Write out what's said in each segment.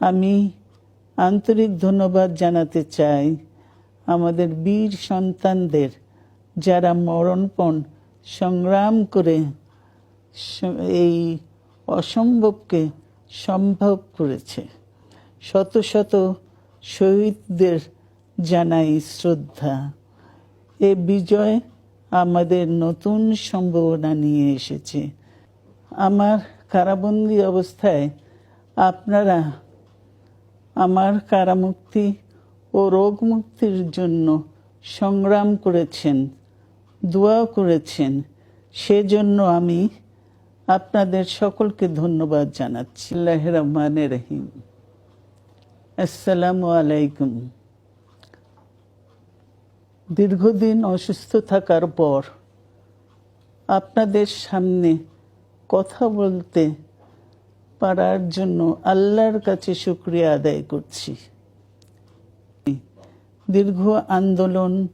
আমি আন্তরিক ধন্যবাদ জানাতে চাই আমাদের বীর সন্তানদের যারা মরণপণ সংগ্রাম করে এই অসম্ভবকে সম্ভব করেছে। শত শত শহীদদের জানাই শ্রদ্ধা। এ বিজয় আমাদের নতুন সম্ভাবনা নিয়ে এসেছে। আমার কারাবন্দি অবস্থায় আপনারা আমার কারামুক্তি ও রোগ মুক্তির জন্য সংগ্রাম করেছেন, দোয়া করেছেন। সেজন্য আমি আপনাদের সকলকে ধন্যবাদ জানাচ্ছি। আল্লাহ রহমান রহিম। আসসালামু আলাইকুম। দীর্ঘদিন অসুস্থ থাকার পর আপনাদের সামনে কথা বলতে পারার জন্য আল্লাহর কাছে শুক্রিয়া আদায় করছি। দীর্ঘ আন্দোলন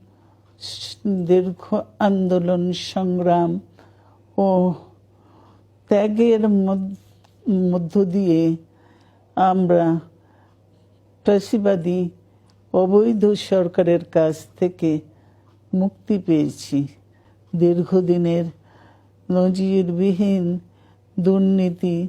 দীর্ঘ আন্দোলন সংগ্রাম ও ত্যাগের মধ্য- দিয়ে আমরা ফ্যাসিবাদী অবৈধ সরকারের কাছ থেকে মুক্তি পেয়েছি। দীর্ঘদিনের নজিরবিহীন দুর্নীতি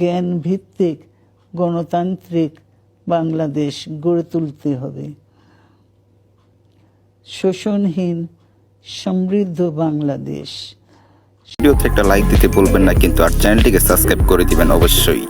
জ্ঞান ভিত্তিক গণতান্ত্রিক বাংলাদেশ গড়ে তুলতে হবে। শোষণহীন সমৃদ্ধ বাংলাদেশ। ভিডিওতে একটা লাইক দিতে ভুলবেন না, কিন্তু আর চ্যানেলটিকে সাবস্ক্রাইব করে দিবেন অবশ্যই।